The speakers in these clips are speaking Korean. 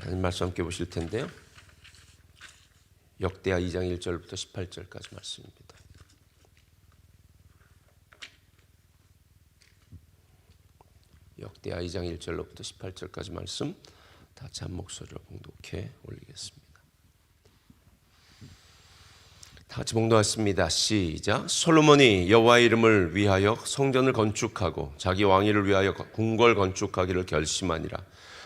하나님 말씀 함께 보실 텐데요. 역대하 2장 1절부터 18절까지 말씀입니다. 역대하 2장 1절로부터 18절까지 말씀 다시 한 목소리로 봉독해 올리겠습니다. 다 같이 봉독하겠습니다. 시작. 솔로몬이 여호와의 이름을 위하여 성전을 건축하고 자기 왕위를 위하여 궁궐 건축하기를 결심하니라.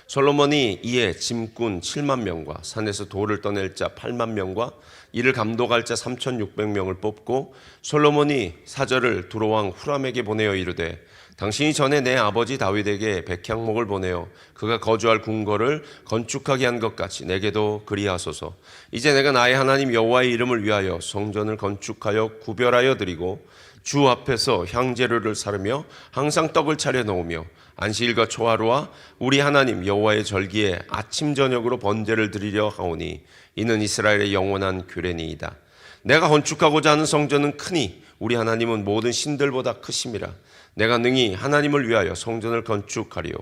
솔로몬이 이에 짐꾼 7만 명과 산에서 돌을 떠낼 자 8만 명과 이를 감독할 자 3,600명을 뽑고 솔로몬이 사절을 두로왕 후람에게 보내어 이르되 당신이 전에 내 아버지 다윗에게 백향목을 보내어 그가 거주할 궁궐을 건축하게 한 것 같이 내게도 그리하소서. 이제 내가 나의 하나님 여호와의 이름을 위하여 성전을 건축하여 구별하여 드리고 주 앞에서 향재료를 사르며 항상 떡을 차려 놓으며 안식일과 초하루와 우리 하나님 여호와의 절기에 아침 저녁으로 번제를 드리려 하오니 이는 이스라엘의 영원한 규례니이다. 내가 건축하고자 하는 성전은 크니 우리 하나님은 모든 신들보다 크심이라. 내가 능히 하나님을 위하여 성전을 건축하리요.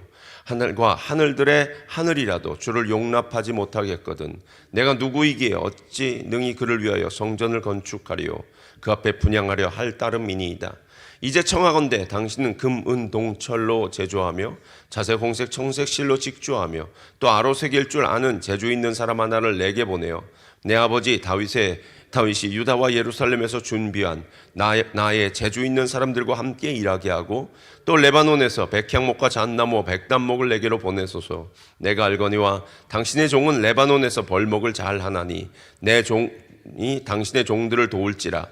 하늘과 하늘들의 하늘이라도 주를 용납하지 못하겠거든. 내가 누구이기에 어찌 능히 그를 위하여 성전을 건축하리요. 그 앞에 분양하려 할 따름이니이다. 이제 청하건대 당신은 금, 은, 동 철로 제조하며 자색, 홍색, 청색 실로 직조하며 또 아로색일 줄 아는 재주 있는 사람 하나를 내게 보내어 내 아버지 다윗의 다윗이 유다와 예루살렘에서 준비한 나의, 나의 재주 있는 사람들과 함께 일하게 하고 또 레바논에서 백향목과 잣나무 백단목을 내게로 보내소서. 내가 알거니와 당신의 종은 레바논에서 벌목을 잘 하나니 내 종이 당신의 종들을 도울지라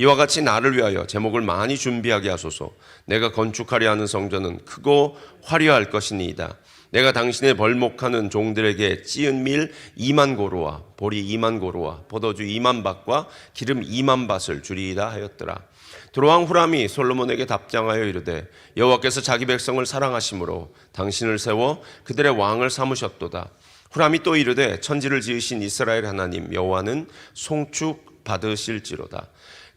이와 같이 나를 위하여 제목을 많이 준비하게 하소서 내가 건축하려 하는 성전은 크고 화려할 것이니이다 내가 당신의 벌목하는 종들에게 찌은 밀 2만 고로와 보리 2만 고로와 포도주 2만 밭과 기름 2만 밭을 주리이다 하였더라. 드로왕 후람이 솔로몬에게 답장하여 이르되 여호와께서 자기 백성을 사랑하심으로 당신을 세워 그들의 왕을 삼으셨도다. 후람이 또 이르되 천지를 지으신 이스라엘 하나님 여호와는 송축 받으실지로다.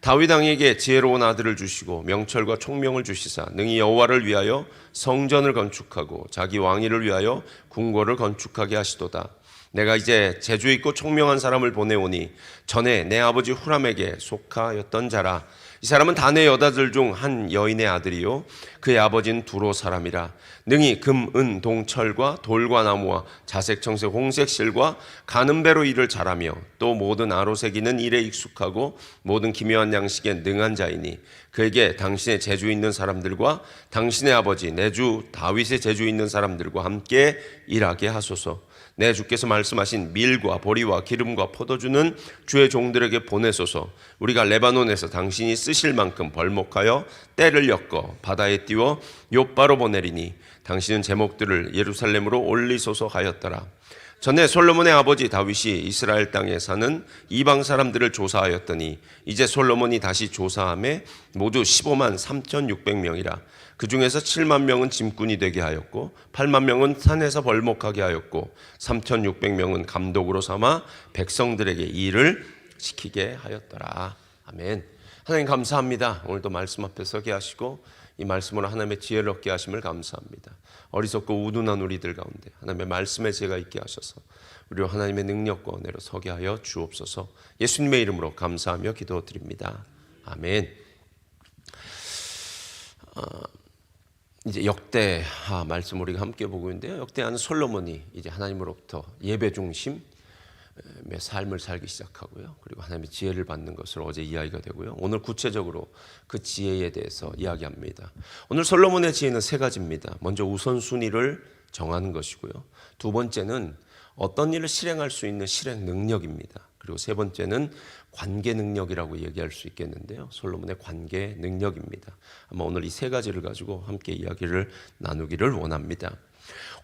다윗 왕에게 지혜로운 아들을 주시고 명철과 총명을 주시사 능히 여호와를 위하여 성전을 건축하고 자기 왕위를 위하여 궁궐을 건축하게 하시도다. 내가 이제 재주 있고 총명한 사람을 보내오니 전에 내 아버지 후람에게 속하였던 자라. 이 사람은 단의 여자들 중 한 여인의 아들이요. 그의 아버지는 두로 사람이라. 능히 금, 은, 동, 철과 돌과 나무와 자색, 청색, 홍색 실과 가는 배로 일을 잘하며 또 모든 아로새기는 일에 익숙하고 모든 기묘한 양식에 능한 자이니 그에게 당신의 재주 있는 사람들과 당신의 아버지 내 주 다윗의 재주 있는 사람들과 함께 일하게 하소서. 내 주께서 말씀하신 밀과 보리와 기름과 포도주는 주의 종들에게 보내소서. 우리가 레바논에서 당신이 쓰실 만큼 벌목하여 때를 엮어 바다에 띄워 요바로 보내리니 당신은 제목들을 예루살렘으로 올리소서 하였더라. 전에 솔로몬의 아버지 다윗이 이스라엘 땅에 사는 이방 사람들을 조사하였더니 이제 솔로몬이 다시 조사함에 모두 15만 3,600명이라 그 중에서 7만 명은 짐꾼이 되게 하였고 8만 명은 산에서 벌목하게 하였고 3,600명은 감독으로 삼아 백성들에게 일을 시키게 하였더라. 아멘. 하나님 감사합니다. 오늘도 말씀 앞에 서게 하시고 이 말씀으로 하나님의 지혜를 얻게 하심을 감사합니다. 어리석고 우둔한 우리들 가운데 하나님의 말씀에 제가 있게 하셔서 우리 하나님의 능력과 은혜로 서게 하여 주옵소서. 예수님의 이름으로 감사하며 기도드립니다. 아멘. 어, 이제 역대하 말씀 우리가 함께 보고 있는데요. 역대하는 솔로몬이 이제 하나님으로부터 예배 중심 의 삶을 살기 시작하고요. 그리고 하나님의 지혜를 받는 것을 어제 이야기가 되고요. 오늘 구체적으로 그 지혜에 대해서 이야기합니다. 오늘 솔로몬의 지혜는 세 가지입니다. 먼저 우선순위를 정하는 것이고요. 두 번째는 어떤 일을 실행할 수 있는 실행 능력입니다. 그리고 세 번째는 관계 능력이라고 얘기할 수 있겠는데요. 솔로몬의 관계 능력입니다. 아마 오늘 이 세 가지를 가지고 함께 이야기를 나누기를 원합니다.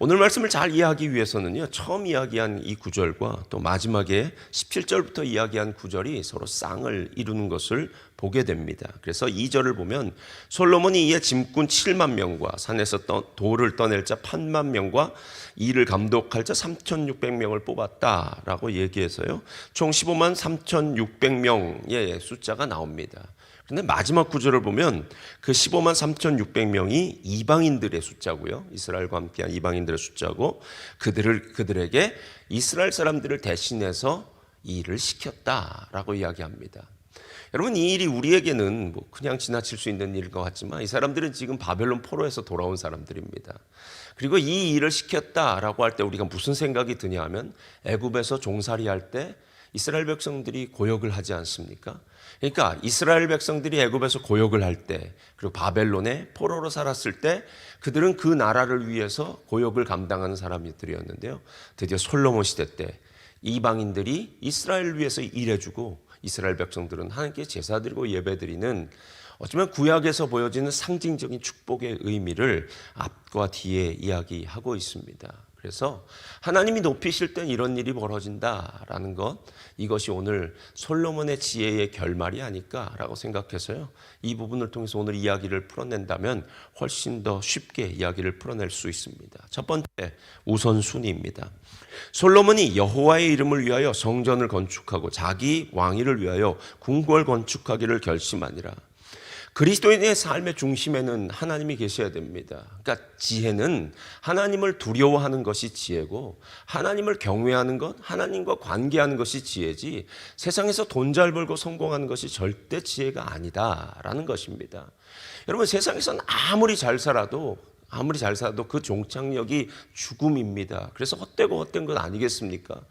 오늘 말씀을 잘 이해하기 위해서는요, 처음 이야기한 이 구절과 또 마지막에 17절부터 이야기한 구절이 서로 쌍을 이루는 것을 보게 됩니다. 그래서 2절을 보면 솔로몬이 이에 짐꾼 7만 명과 산에서 돌을 떠낼 자 8만 명과 이를 감독할 자 3,600명을 뽑았다라고 얘기해서요, 총 15만 3,600명의 숫자가 나옵니다. 근데 마지막 구절을 보면 그 15만 3,600명이 이방인들의 숫자고요. 이스라엘과 함께한 이방인들의 숫자고 그들을 그들에게 이스라엘 사람들을 대신해서 이 일을 시켰다라고 이야기합니다. 여러분 이 일이 우리에게는 뭐 그냥 지나칠 수 있는 일인 것 같지만 이 사람들은 지금 바벨론 포로에서 돌아온 사람들입니다. 그리고 이 일을 시켰다라고 할 때 우리가 무슨 생각이 드냐 하면 애굽에서 종살이 할때 이스라엘 백성들이 고역을 하지 않습니까? 그러니까 이스라엘 백성들이 애굽에서 고역을 할 때 그리고 바벨론에 포로로 살았을 때 그들은 그 나라를 위해서 고역을 감당하는 사람들이었는데요. 드디어 솔로몬 시대 때 이방인들이 이스라엘을 위해서 일해주고 이스라엘 백성들은 하나님께 제사드리고 예배드리는 어쩌면 구약에서 보여지는 상징적인 축복의 의미를 앞과 뒤에 이야기하고 있습니다. 그래서 하나님이 높이실 땐 이런 일이 벌어진다라는 것 이것이 오늘 솔로몬의 지혜의 결말이 아닐까라고 생각해서요. 이 부분을 통해서 오늘 이야기를 풀어낸다면 훨씬 더 쉽게 이야기를 풀어낼 수 있습니다. 첫 번째 우선순위입니다. 솔로몬이 여호와의 이름을 위하여 성전을 건축하고 자기 왕위를 위하여 궁궐 건축하기를 결심하니라. 그리스도인의 삶의 중심에는 하나님이 계셔야 됩니다. 그러니까 지혜는 하나님을 두려워하는 것이 지혜고 하나님을 경외하는 것, 하나님과 관계하는 것이 지혜지 세상에서 돈 잘 벌고 성공하는 것이 절대 지혜가 아니다라는 것입니다. 여러분 세상에서는 아무리 잘 살아도 아무리 잘 살아도 그 종착역이 죽음입니다. 그래서 헛되고 헛된 것 아니겠습니까?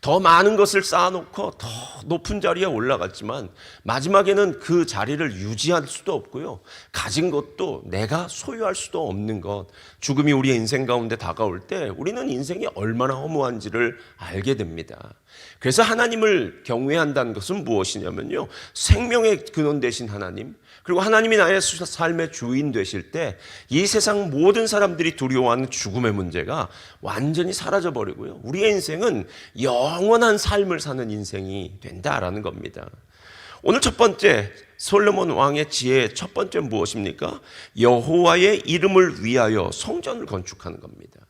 더 많은 것을 쌓아놓고 더 높은 자리에 올라갔지만 마지막에는 그 자리를 유지할 수도 없고요. 가진 것도 내가 소유할 수도 없는 것. 죽음이 우리의 인생 가운데 다가올 때 우리는 인생이 얼마나 허무한지를 알게 됩니다. 그래서 하나님을 경외한다는 것은 무엇이냐면요. 생명의 근원 되신 하나님, 그리고 하나님이 나의 삶의 주인 되실 때 이 세상 모든 사람들이 두려워하는 죽음의 문제가 완전히 사라져 버리고요. 우리의 인생은 영원한 삶을 사는 인생이 된다라는 겁니다. 오늘 첫 번째 솔로몬 왕의 지혜의 첫 번째 무엇입니까? 여호와의 이름을 위하여 성전을 건축하는 겁니다.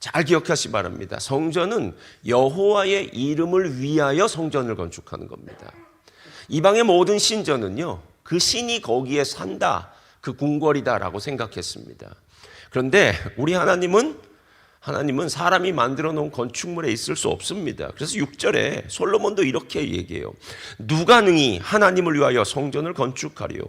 잘 기억하시 바랍니다. 성전은 여호와의 이름을 위하여 성전을 건축하는 겁니다. 이방의 모든 신전은요. 그 신이 거기에 산다. 그 궁궐이다라고 생각했습니다. 그런데 우리 하나님은 하나님은 사람이 만들어 놓은 건축물에 있을 수 없습니다. 그래서 6절에 솔로몬도 이렇게 얘기해요. 누가 능히 하나님을 위하여 성전을 건축하리요.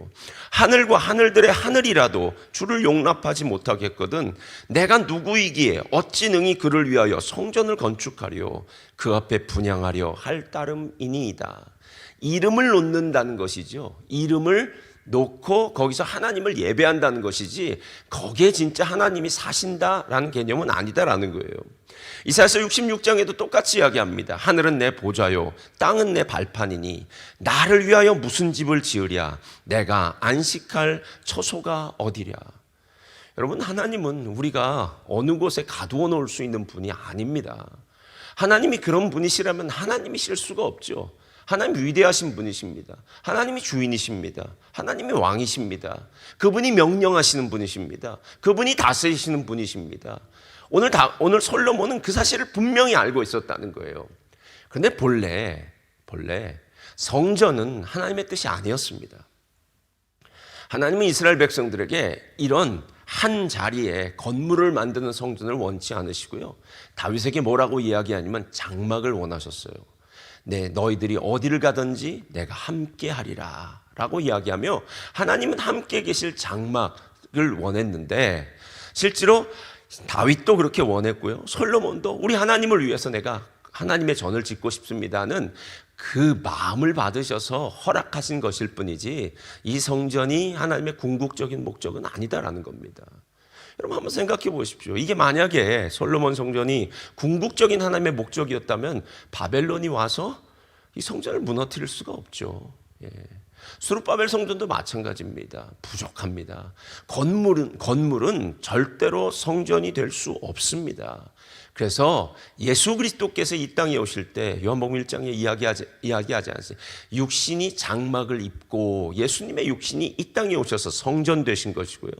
하늘과 하늘들의 하늘이라도 주를 용납하지 못하겠거든 내가 누구이기에 어찌 능히 그를 위하여 성전을 건축하리요. 그 앞에 분양하려 할 따름이니이다. 이름을 놓는다는 것이죠. 이름을 놓고 거기서 하나님을 예배한다는 것이지 거기에 진짜 하나님이 사신다라는 개념은 아니다라는 거예요. 이사야서 66장에도 똑같이 이야기합니다. 하늘은 내 보좌요, 땅은 내 발판이니 나를 위하여 무슨 집을 지으랴? 내가 안식할 처소가 어디랴? 여러분 하나님은 우리가 어느 곳에 가두어 놓을 수 있는 분이 아닙니다. 하나님이 그런 분이시라면 하나님이실 수가 없죠. 하나님 위대하신 분이십니다. 하나님이 주인이십니다. 하나님이 왕이십니다. 그분이 명령하시는 분이십니다. 그분이 다스리시는 분이십니다. 오늘 다, 오늘 솔로몬은 그 사실을 분명히 알고 있었다는 거예요. 그런데 본래, 본래 성전은 하나님의 뜻이 아니었습니다. 하나님은 이스라엘 백성들에게 이런 한 자리에 건물을 만드는 성전을 원치 않으시고요. 다윗에게 뭐라고 이야기하냐면 장막을 원하셨어요. 네, 너희들이 어디를 가든지 내가 함께 하리라. 라고 이야기하며 하나님은 함께 계실 장막을 원했는데 실제로 다윗도 그렇게 원했고요. 솔로몬도 우리 하나님을 위해서 내가 하나님의 전을 짓고 싶습니다는 그 마음을 받으셔서 허락하신 것일 뿐이지 이 성전이 하나님의 궁극적인 목적은 아니다라는 겁니다. 여러분 한번 생각해 보십시오. 이게 만약에 솔로몬 성전이 궁극적인 하나님의 목적이었다면 바벨론이 와서 이 성전을 무너뜨릴 수가 없죠. 예. 수르바벨 성전도 마찬가지입니다. 부족합니다. 건물은 건물은 절대로 성전이 될 수 없습니다. 그래서 예수 그리스도께서 이 땅에 오실 때 요한복음 1장에 이야기하지, 이야기하지 않으세요. 육신이 장막을 입고 예수님의 육신이 이 땅에 오셔서 성전 되신 것이고요.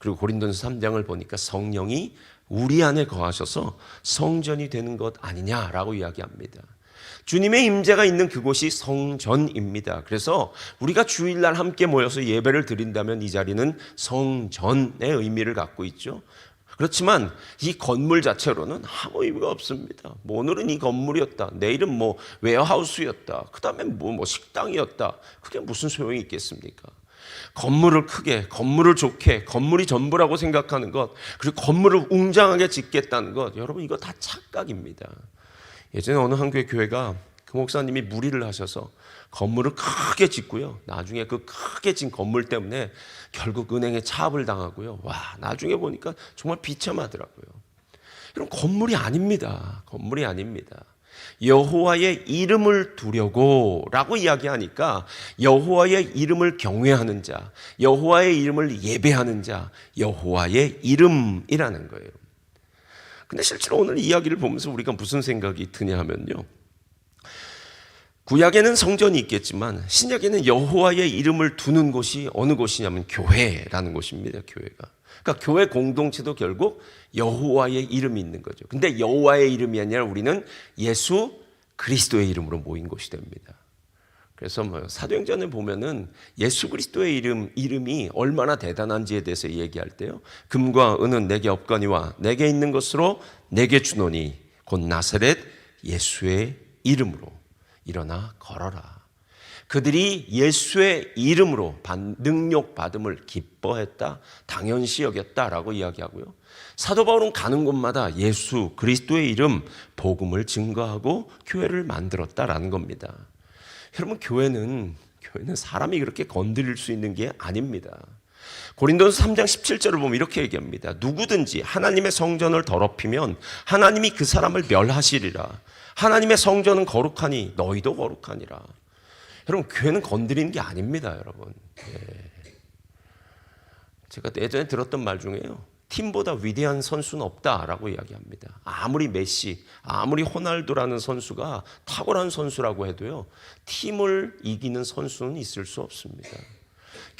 그리고 고린도서 3장을 보니까 성령이 우리 안에 거하셔서 성전이 되는 것 아니냐라고 이야기합니다. 주님의 임재가 있는 그곳이 성전입니다. 그래서 우리가 주일날 함께 모여서 예배를 드린다면 이 자리는 성전의 의미를 갖고 있죠. 그렇지만 이 건물 자체로는 아무 의미가 없습니다. 뭐 오늘은 이 건물이었다. 내일은 뭐 웨어하우스였다. 그 다음에 뭐, 뭐 식당이었다. 그게 무슨 소용이 있겠습니까? 건물을 크게, 건물을 좋게, 건물이 전부라고 생각하는 것, 그리고 건물을 웅장하게 짓겠다는 것, 여러분 이거 다 착각입니다. 예전에 어느 한교회 교회가 그 목사님이 무리를 하셔서 건물을 크게 짓고요. 나중에 그 크게 진 건물 때문에 결국 은행에 차압을 당하고요. 와, 나중에 보니까 정말 비참하더라고요. 이런 건물이 아닙니다. 건물이 아닙니다. 여호와의 이름을 두려고라고 이야기하니까 여호와의 이름을 경외하는 자, 여호와의 이름을 예배하는 자, 여호와의 이름이라는 거예요. 근데 실제로 오늘 이야기를 보면서 우리가 무슨 생각이 드냐 하면요. 구약에는 성전이 있겠지만 신약에는 여호와의 이름을 두는 곳이 어느 곳이냐면 교회라는 곳입니다. 교회가. 그러니까 교회 공동체도 결국 여호와의 이름이 있는 거죠. 근데 여호와의 이름이 아니라 우리는 예수 그리스도의 이름으로 모인 곳이 됩니다. 그래서 뭐 사도행전에 보면은 예수 그리스도의 이름 이름이 얼마나 대단한지에 대해서 얘기할 때요. 금과 은은 내게 없거니와 내게 있는 것으로 내게 주노니 곧 나사렛 예수의 이름으로 일어나 걸어라. 그들이 예수의 이름으로 능력 받음을 기뻐했다, 당연시 여겼다라고 이야기하고요. 사도 바울은 가는 곳마다 예수 그리스도의 이름 복음을 증거하고 교회를 만들었다라는 겁니다. 여러분 교회는 교회는 사람이 그렇게 건드릴 수 있는 게 아닙니다. 고린도서 3장 17절을 보면 이렇게 얘기합니다. 누구든지 하나님의 성전을 더럽히면 하나님이 그 사람을 멸하시리라. 하나님의 성전은 거룩하니 너희도 거룩하니라. 여러분 교회는 건드리는 게 아닙니다, 여러분. 예. 제가 예전에 들었던 말 중에요. 팀보다 위대한 선수는 없다라고 이야기합니다. 아무리 메시, 아무리 호날두라는 선수가 탁월한 선수라고 해도요, 팀을 이기는 선수는 있을 수 없습니다.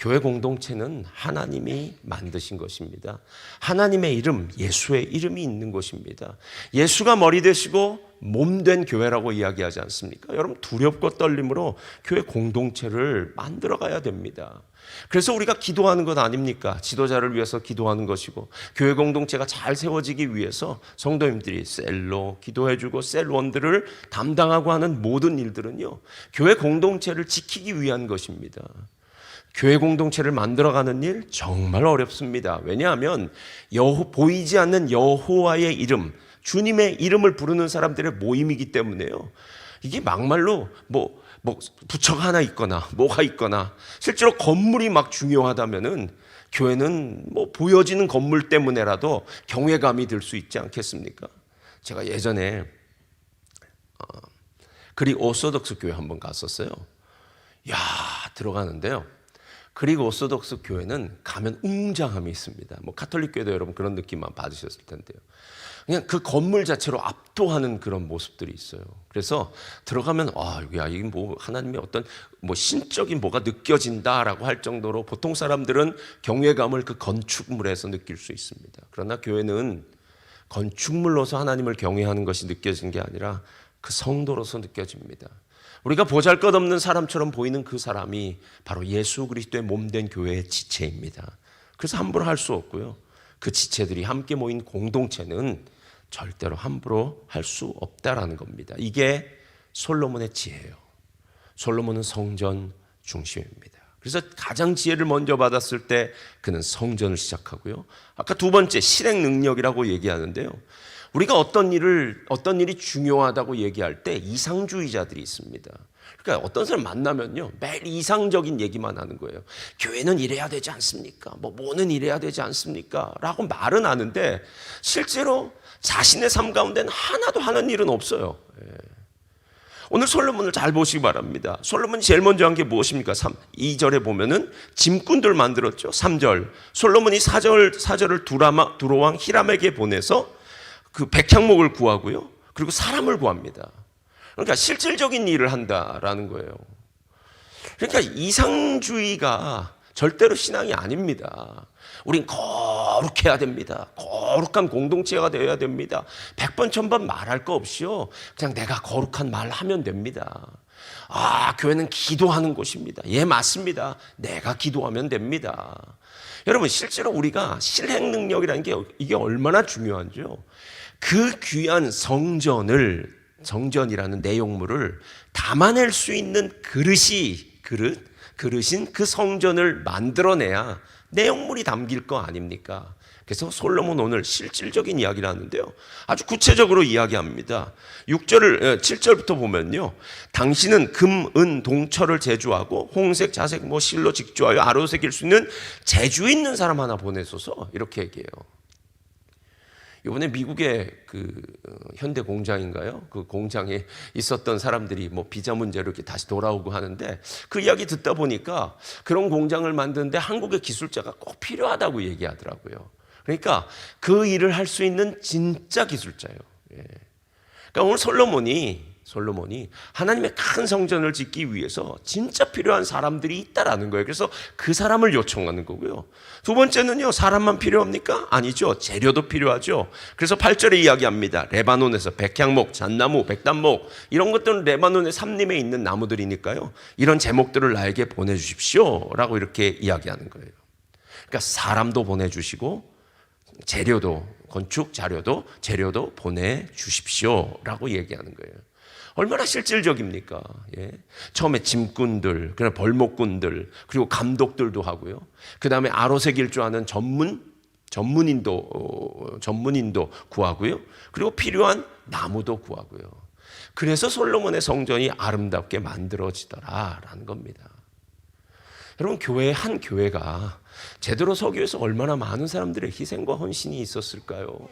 교회 공동체는 하나님이 만드신 것입니다. 하나님의 이름, 예수의 이름이 있는 것입니다. 예수가 머리 되시고 몸된 교회라고 이야기하지 않습니까? 여러분 두렵고 떨림으로 교회 공동체를 만들어 가야 됩니다. 그래서 우리가 기도하는 것 아닙니까? 지도자를 위해서 기도하는 것이고 교회 공동체가 잘 세워지기 위해서 성도님들이 셀로 기도해 주고 셀원들을 담당하고 하는 모든 일들은요 교회 공동체를 지키기 위한 것입니다. 교회 공동체를 만들어가는 일 정말 어렵습니다. 왜냐하면 여호, 보이지 않는 여호와의 이름, 주님의 이름을 부르는 사람들의 모임이기 때문에요. 이게 막말로 뭐, 뭐 부처가 하나 있거나 뭐가 있거나 실제로 건물이 막 중요하다면은 교회는 뭐 보여지는 건물 때문에라도 경외감이 들 수 있지 않겠습니까? 제가 예전에 어, 그리 오소독스 교회 한번 갔었어요. 야 들어가는데요. 그리고 오소독스 교회는 가면 웅장함이 있습니다. 뭐 카톨릭 교회도 여러분 그런 느낌만 받으셨을 텐데요. 그냥 그 건물 자체로 압도하는 그런 모습들이 있어요. 그래서 들어가면 아, 야, 이게 뭐 하나님의 어떤 뭐 신적인 뭐가 느껴진다라고 할 정도로 보통 사람들은 경외감을 그 건축물에서 느낄 수 있습니다. 그러나 교회는 건축물로서 하나님을 경외하는 것이 느껴지는 게 아니라 그 성도로서 느껴집니다. 우리가 보잘 것 없는 사람처럼 보이는 그 사람이 바로 예수 그리스도의 몸된 교회의 지체입니다. 그래서 함부로 할 수 없고요. 그 지체들이 함께 모인 공동체는 절대로 함부로 할 수 없다라는 겁니다. 이게 솔로몬의 지혜예요. 솔로몬은 성전 중심입니다. 그래서 가장 지혜를 먼저 받았을 때 그는 성전을 시작하고요. 아까 두 번째 실행 능력이라고 얘기하는데요. 우리가 어떤 일을 어떤 일이 중요하다고 얘기할 때 이상주의자들이 있습니다. 그러니까 어떤 사람 만나면요 매일 이상적인 얘기만 하는 거예요. 교회는 이래야 되지 않습니까? 뭐 뭐는 이래야 되지 않습니까? 라고 말은 하는데 실제로 자신의 삶 가운데는 하나도 하는 일은 없어요. 예. 오늘 솔로몬을 잘 보시기 바랍니다. 솔로몬이 제일 먼저 한 게 무엇입니까? 3, 2절에 보면은 짐꾼들 만들었죠. 3절. 솔로몬이 4절, 4절을 두라마, 두로왕 히람에게 보내서 그 백향목을 구하고요. 그리고 사람을 구합니다. 그러니까 실질적인 일을 한다라는 거예요. 그러니까 이상주의가 절대로 신앙이 아닙니다. 우린 거룩해야 됩니다. 거룩한 공동체가 되어야 됩니다. 백번 천번 말할 거 없이요. 그냥 내가 거룩한 말 하면 됩니다. 아, 교회는 기도하는 곳입니다. 예, 맞습니다. 내가 기도하면 됩니다. 여러분, 실제로 우리가 실행 능력이라는 게 이게 얼마나 중요한지요. 그 귀한 성전을, 성전이라는 내용물을 담아낼 수 있는 그릇이, 그릇, 그릇인 그 성전을 만들어내야 내용물이 담길 거 아닙니까? 그래서 솔로몬 오늘 실질적인 이야기를 하는데요. 아주 구체적으로 이야기합니다. 6절을 7절부터 보면요. 당신은 금, 은, 동철을 제주하고 홍색, 자색, 뭐 실로 직조하여 아로새길 수 있는 제주 있는 사람 하나 보내소서 이렇게 얘기해요. 이번에 미국의 그 어, 현대 공장인가요? 그 공장에 있었던 사람들이 뭐 비자 문제로 이렇게 다시 돌아오고 하는데 그 이야기 듣다 보니까 그런 공장을 만드는데 한국의 기술자가 꼭 필요하다고 얘기하더라고요. 그러니까 그 일을 할 수 있는 진짜 기술자예요. 예. 그러니까 오늘 솔로몬이 솔로몬이 하나님의 큰 성전을 짓기 위해서 진짜 필요한 사람들이 있다라는 거예요. 그래서 그 사람을 요청하는 거고요. 두 번째는요, 사람만 필요합니까? 아니죠. 재료도 필요하죠. 그래서 8절에 이야기합니다. 레바논에서 백향목, 잣나무, 백단목, 이런 것들은 레바논의 삼림에 있는 나무들이니까요. 이런 제목들을 나에게 보내주십시오. 라고 이렇게 이야기하는 거예요. 그러니까 사람도 보내주시고, 재료도, 건축 자료도, 재료도 보내주십시오. 라고 얘기하는 거예요. 얼마나 실질적입니까? 예. 처음에 짐꾼들, 그다음 벌목꾼들, 그리고 감독들도 하고요. 그 다음에 아로새길 줄 아는 전문 전문인도 어, 전문인도 구하고요. 그리고 필요한 나무도 구하고요. 그래서 솔로몬의 성전이 아름답게 만들어지더라라는 겁니다. 여러분 교회 한 교회가 제대로 서기 위해서 얼마나 많은 사람들의 희생과 헌신이 있었을까요?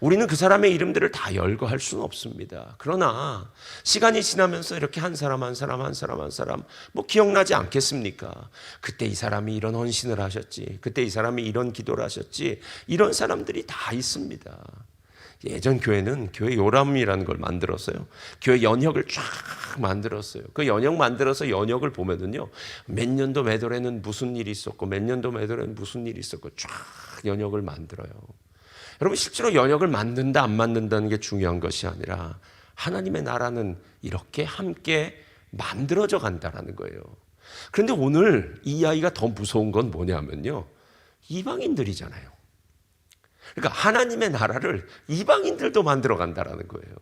우리는 그 사람의 이름들을 다 열거할 수는 없습니다. 그러나 시간이 지나면서 이렇게 한 사람 한 사람 한 사람 한 사람 뭐 기억나지 않겠습니까? 그때 이 사람이 이런 헌신을 하셨지. 그때 이 사람이 이런 기도를 하셨지. 이런 사람들이 다 있습니다. 예전 교회는 교회 요람이라는 걸 만들었어요. 교회 연혁을 쫙 만들었어요. 그 연혁 만들어서 연혁을 보면은요, 몇 년도 몇 월에는 무슨 일이 있었고, 몇 년도 몇 월에는 무슨 일이 있었고, 쫙 연혁을 만들어요. 여러분, 실제로 연혁을 만든다, 안 만든다는 게 중요한 것이 아니라, 하나님의 나라는 이렇게 함께 만들어져 간다라는 거예요. 그런데 오늘 이 이야기가 더 무서운 건 뭐냐면요. 이방인들이잖아요. 그러니까 하나님의 나라를 이방인들도 만들어 간다라는 거예요.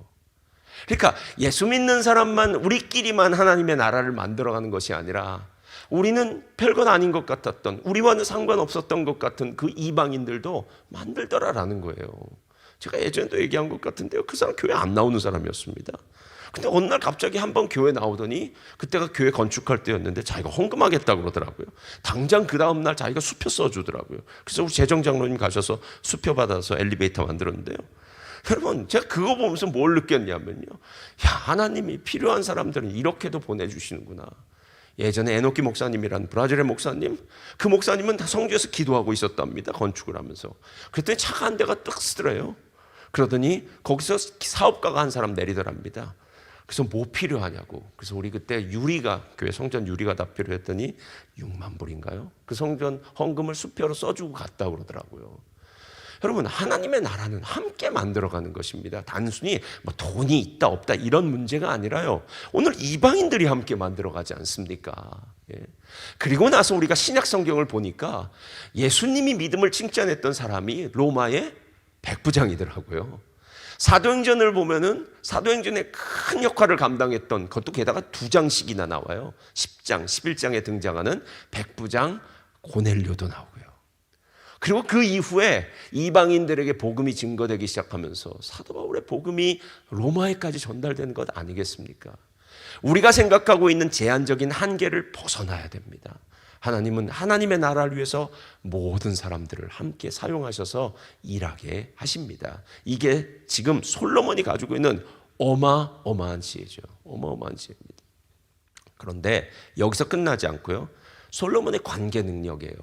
그러니까 예수 믿는 사람만 우리끼리만 하나님의 나라를 만들어 가는 것이 아니라 우리는 별건 아닌 것 같았던 우리와는 상관없었던 것 같은 그 이방인들도 만들더라라는 거예요. 제가 예전에도 얘기한 것 같은데요. 그 사람 교회 안 나오는 사람이었습니다. 근데 어느 날 갑자기 한 번 교회 나오더니 그때가 교회 건축할 때였는데 자기가 헌금하겠다고 그러더라고요. 당장 그 다음 날 자기가 수표 써주더라고요. 그래서 우리 재정 장로님 가셔서 수표 받아서 엘리베이터 만들었는데요. 여러분, 제가 그거 보면서 뭘 느꼈냐면요. 야, 하나님이 필요한 사람들은 이렇게도 보내주시는구나. 예전에 에노키 목사님이라는 브라질의 목사님, 그 목사님은 다 성주에서 기도하고 있었답니다. 건축을 하면서. 그랬더니 차가 한 대가 뜩 쓰더래요. 그러더니 거기서 사업가가 한 사람 내리더랍니다. 그래서 뭐 필요하냐고. 그래서 우리 그때 유리가 교회 성전 유리가 다 필요했더니 6만 불인가요? 그 성전 헌금을 수표로 써주고 갔다 그러더라고요. 여러분 하나님의 나라는 함께 만들어가는 것입니다. 단순히 뭐 돈이 있다 없다 이런 문제가 아니라요. 오늘 이방인들이 함께 만들어가지 않습니까? 예. 그리고 나서 우리가 신약 성경을 보니까 예수님이 믿음을 칭찬했던 사람이 로마의 백부장이더라고요. 사도행전을 보면은 사도행전의 큰 역할을 감당했던 그것도 게다가 두 장씩이나 나와요. 10장, 11장에 등장하는 백부장 고넬료도 나오고요. 그리고 그 이후에 이방인들에게 복음이 증거되기 시작하면서 사도 바울의 복음이 로마에까지 전달되는 것 아니겠습니까? 우리가 생각하고 있는 제한적인 한계를 벗어나야 됩니다. 하나님은 하나님의 나라를 위해서 모든 사람들을 함께 사용하셔서 일하게 하십니다. 이게 지금 솔로몬이 가지고 있는 어마어마한 지혜죠. 어마어마한 지혜입니다. 그런데 여기서 끝나지 않고요. 솔로몬의 관계 능력이에요.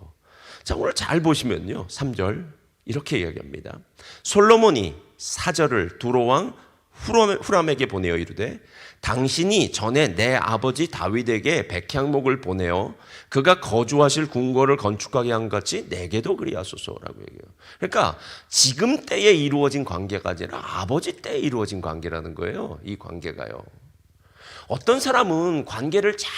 자, 오늘 잘 보시면요. 3절 이렇게 이야기합니다. 솔로몬이 사절을 두로왕 후람- 후람에게 보내어 이르되 당신이 전에 내 아버지 다윗에게 백향목을 보내어 그가 거주하실 궁궐을 건축하게 한 같이 내게도 그리하소서라고 얘기해요. 그러니까 지금 때에 이루어진 관계가 아니라 아버지 때에 이루어진 관계라는 거예요. 이 관계가요. 어떤 사람은 관계를 잘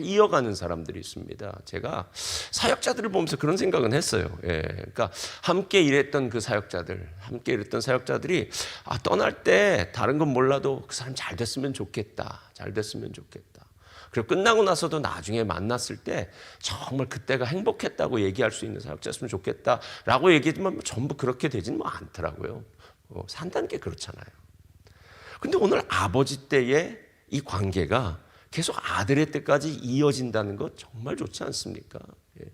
이어가는 사람들이 있습니다. 제가 사역자들을 보면서 그런 생각은 했어요. 예. 그러니까 함께 일했던 그 사역자들, 함께 일했던 사역자들이 아, 떠날 때 다른 건 몰라도 그 사람 잘 됐으면 좋겠다. 잘 됐으면 좋겠다. 그리고 끝나고 나서도 나중에 만났을 때 정말 그때가 행복했다고 얘기할 수 있는 사역자였으면 좋겠다라고 얘기했지만 뭐 전부 그렇게 되지는 뭐 않더라고요. 어, 산다는 게 그렇잖아요. 근데 오늘 아버지 때의 이 관계가 계속 아들의 때까지 이어진다는 것 정말 좋지 않습니까? 예.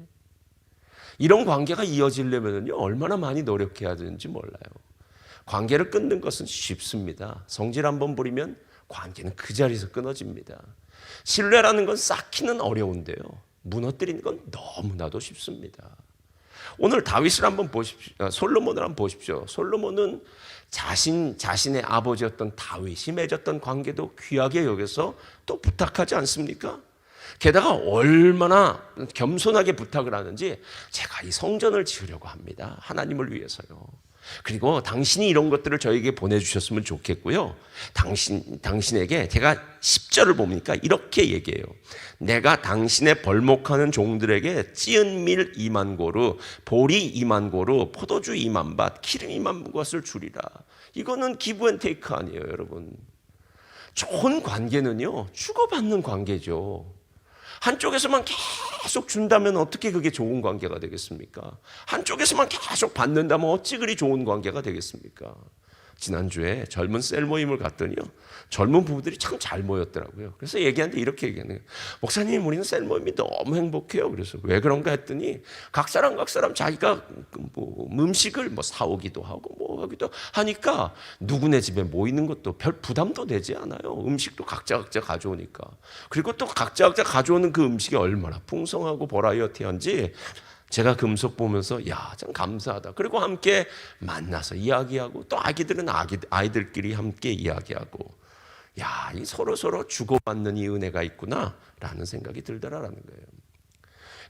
이런 관계가 이어지려면요 얼마나 많이 노력해야 되는지 몰라요. 관계를 끊는 것은 쉽습니다. 성질 한번 부리면 관계는 그 자리에서 끊어집니다. 신뢰라는 건 쌓기는 어려운데요. 무너뜨리는 건 너무나도 쉽습니다. 오늘 다윗을 한번 보십시오. 아, 솔로몬을 한번 보십시오. 솔로몬은 자신 자신의 아버지였던 다윗이 맺었던 관계도 귀하게 여겨서 또 부탁하지 않습니까? 게다가 얼마나 겸손하게 부탁을 하는지 제가 이 성전을 지으려고 합니다. 하나님을 위해서요. 그리고 당신이 이런 것들을 저에게 보내주셨으면 좋겠고요. 당신, 당신에게 제가 10절을 보니까 이렇게 얘기해요. 내가 당신의 벌목하는 종들에게 찌은 밀 2만 고루, 보리 2만 고루, 포도주 2만 밭, 기름 2만 것을 주리라. 이거는 기브 앤 테이크 아니에요, 여러분. 좋은 관계는요, 주고받는 관계죠. 한쪽에서만 계속 준다면 어떻게 그게 좋은 관계가 되겠습니까? 한쪽에서만 계속 받는다면 어찌 그리 좋은 관계가 되겠습니까? 지난주에 젊은 셀 모임을 갔더니요. 젊은 부부들이 참 잘 모였더라고요. 그래서 얘기하는데 이렇게 얘기하는 거예요. 목사님, 우리는 셀 모임이 너무 행복해요. 그래서 왜 그런가 했더니 각 사람 각 사람 자기가 뭐 음식을 뭐 사오기도 하고 뭐 하기도 하니까 누구네 집에 모이는 것도 별 부담도 되지 않아요. 음식도 각자 각자 가져오니까. 그리고 또 각자 각자 가져오는 그 음식이 얼마나 풍성하고 버라이어티한지 제가 금속 보면서 야, 참 감사하다. 그리고 함께 만나서 이야기하고 또 아기들은 아기 아이들끼리 함께 이야기하고 야, 이 서로 서로 주고받는 이 은혜가 있구나라는 생각이 들더라라는 거예요.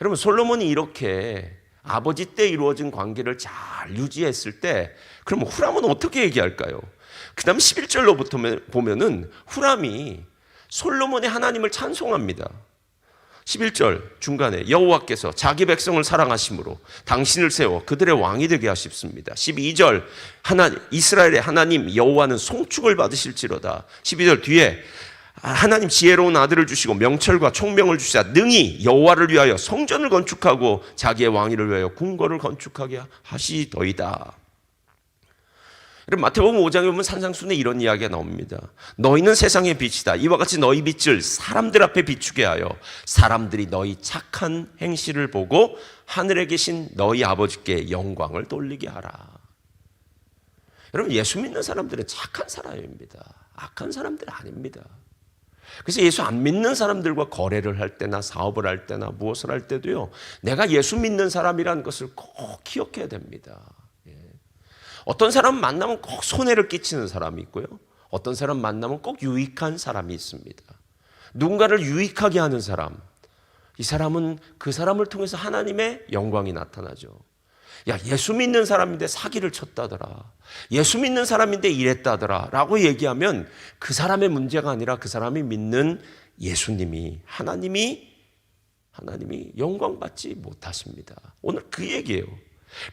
여러분 솔로몬이 이렇게 아버지 때 이루어진 관계를 잘 유지했을 때 그럼 후람은 어떻게 얘기할까요? 그다음 11절로부터 보면은 후람이 솔로몬의 하나님을 찬송합니다. 11절 중간에 여호와께서 자기 백성을 사랑하심으로 당신을 세워 그들의 왕이 되게 하십습니다. 12절 하나 이스라엘의 하나님 여호와는 송축을 받으실지로다. 12절 뒤에 하나님 지혜로운 아들을 주시고 명철과 총명을 주시자 능히 여호와를 위하여 성전을 건축하고 자기의 왕위를 위하여 궁궐을 건축하게 하시더이다. 여러분 마태복음 5장에 보면 산상순에 이런 이야기가 나옵니다. 너희는 세상의 빛이다. 이와 같이 너희 빛을 사람들 앞에 비추게 하여 사람들이 너희 착한 행실을 보고 하늘에 계신 너희 아버지께 영광을 돌리게 하라. 여러분 예수 믿는 사람들은 착한 사람입니다. 악한 사람들 아닙니다. 그래서 예수 안 믿는 사람들과 거래를 할 때나 사업을 할 때나 무엇을 할 때도요. 내가 예수 믿는 사람이라는 것을 꼭 기억해야 됩니다. 어떤 사람 만나면 꼭 손해를 끼치는 사람이 있고요. 어떤 사람 만나면 꼭 유익한 사람이 있습니다. 누군가를 유익하게 하는 사람. 이 사람은 그 사람을 통해서 하나님의 영광이 나타나죠. 야, 예수 믿는 사람인데 사기를 쳤다더라. 예수 믿는 사람인데 이랬다더라. 라고 얘기하면 그 사람의 문제가 아니라 그 사람이 믿는 예수님이, 하나님이, 하나님이 영광받지 못하십니다. 오늘 그 얘기예요.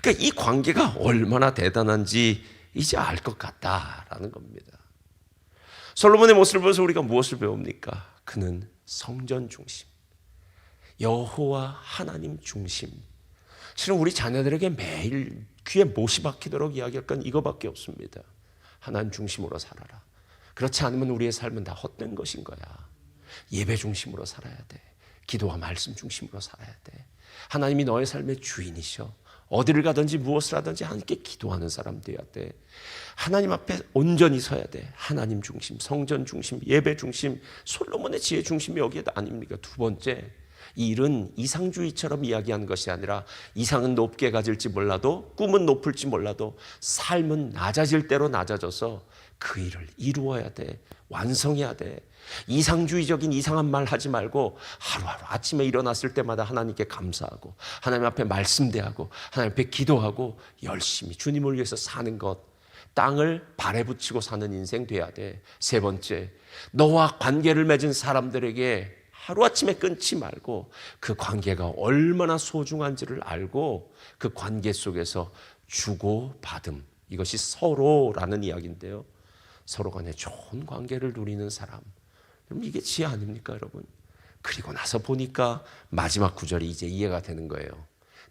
그러니까 이 관계가 얼마나 대단한지 이제 알 것 같다라는 겁니다. 솔로몬의 모습을 보면서 우리가 무엇을 배웁니까? 그는 성전 중심, 여호와 하나님 중심. 실은 우리 자녀들에게 매일 귀에 못이 박히도록 이야기할 건 이거밖에 없습니다. 하나님 중심으로 살아라. 그렇지 않으면 우리의 삶은 다 헛된 것인 거야. 예배 중심으로 살아야 돼. 기도와 말씀 중심으로 살아야 돼. 하나님이 너의 삶의 주인이셔. 어디를 가든지 무엇을 하든지 함께 기도하는 사람 되어야 돼. 하나님 앞에 온전히 서야 돼. 하나님 중심, 성전 중심, 예배 중심, 솔로몬의 지혜 중심이 여기에 아닙니까? 두 번째, 이 일은 이상주의처럼 이야기하는 것이 아니라 이상은 높게 가질지 몰라도 꿈은 높을지 몰라도 삶은 낮아질 대로 낮아져서 그 일을 이루어야 돼. 완성해야 돼. 이상주의적인 이상한 말 하지 말고 하루하루 아침에 일어났을 때마다 하나님께 감사하고 하나님 앞에 말씀대하고 하나님 앞에 기도하고 열심히 주님을 위해서 사는 것. 땅을 발에 붙이고 사는 인생 돼야 돼. 세 번째, 너와 관계를 맺은 사람들에게 하루아침에 끊지 말고 그 관계가 얼마나 소중한지를 알고 그 관계 속에서 주고 받음. 이것이 서로라는 이야기인데요. 서로 간에 좋은 관계를 누리는 사람. 그럼 이게 지혜 아닙니까, 여러분? 그리고 나서 보니까 마지막 구절이 이제 이해가 되는 거예요.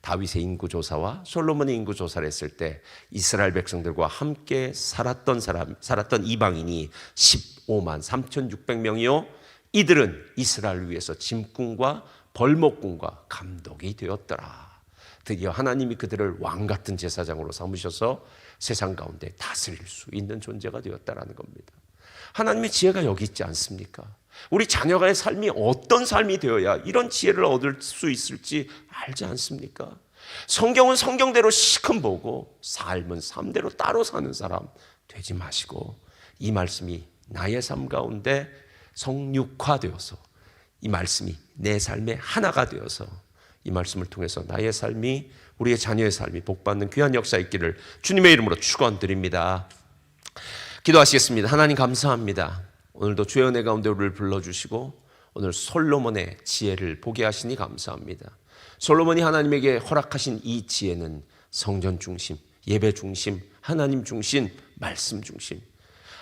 다윗의 인구 조사와 솔로몬의 인구 조사를 했을 때 이스라엘 백성들과 함께 살았던 사람, 살았던 이방인이 15만 3,600명이요. 이들은 이스라엘을 위해서 짐꾼과 벌목꾼과 감독이 되었더라. 드디어 하나님이 그들을 왕 같은 제사장으로 삼으셔서 세상 가운데 다스릴 수 있는 존재가 되었다라는 겁니다. 하나님의 지혜가 여기 있지 않습니까? 우리 자녀가의 삶이 어떤 삶이 되어야 이런 지혜를 얻을 수 있을지 알지 않습니까? 성경은 성경대로 시큰 보고 삶은 삶대로 따로 사는 사람 되지 마시고 이 말씀이 나의 삶 가운데 성육화되어서 이 말씀이 내 삶의 하나가 되어서 이 말씀을 통해서 나의 삶이 우리의 자녀의 삶이 복받는 귀한 역사 있기를 주님의 이름으로 축원드립니다. 기도하시겠습니다. 하나님 감사합니다. 오늘도 주의 은혜 가운데 우리를 불러주시고 오늘 솔로몬의 지혜를 보게 하시니 감사합니다. 솔로몬이 하나님에게 허락하신 이 지혜는 성전 중심, 예배 중심, 하나님 중심, 말씀 중심.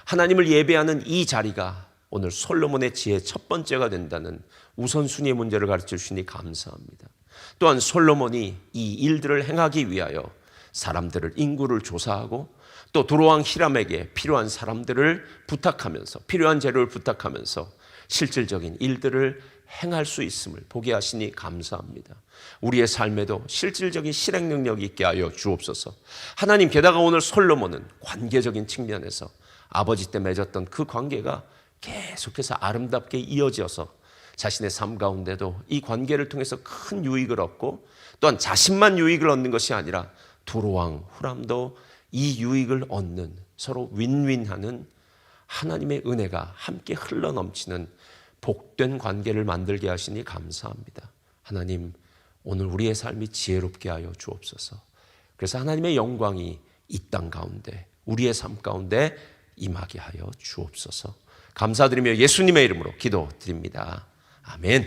하나님을 예배하는 이 자리가 오늘 솔로몬의 지혜의 첫 번째가 된다는 우선순위의 문제를 가르쳐 주시니 감사합니다. 또한 솔로몬이 이 일들을 행하기 위하여 사람들을 인구를 조사하고 또 도로왕 히람에게 필요한 사람들을 부탁하면서 필요한 재료를 부탁하면서 실질적인 일들을 행할 수 있음을 보게 하시니 감사합니다. 우리의 삶에도 실질적인 실행 능력이 있게 하여 주옵소서. 하나님 게다가 오늘 솔로몬은 관계적인 측면에서 아버지 때 맺었던 그 관계가 계속해서 아름답게 이어져서 자신의 삶 가운데도 이 관계를 통해서 큰 유익을 얻고 또한 자신만 유익을 얻는 것이 아니라 두로왕 후람도 이 유익을 얻는 서로 윈윈하는 하나님의 은혜가 함께 흘러 넘치는 복된 관계를 만들게 하시니 감사합니다. 하나님 오늘 우리의 삶이 지혜롭게 하여 주옵소서. 그래서 하나님의 영광이 이 땅 가운데 우리의 삶 가운데 임하게 하여 주옵소서. 감사드리며 예수님의 이름으로 기도드립니다. 아멘.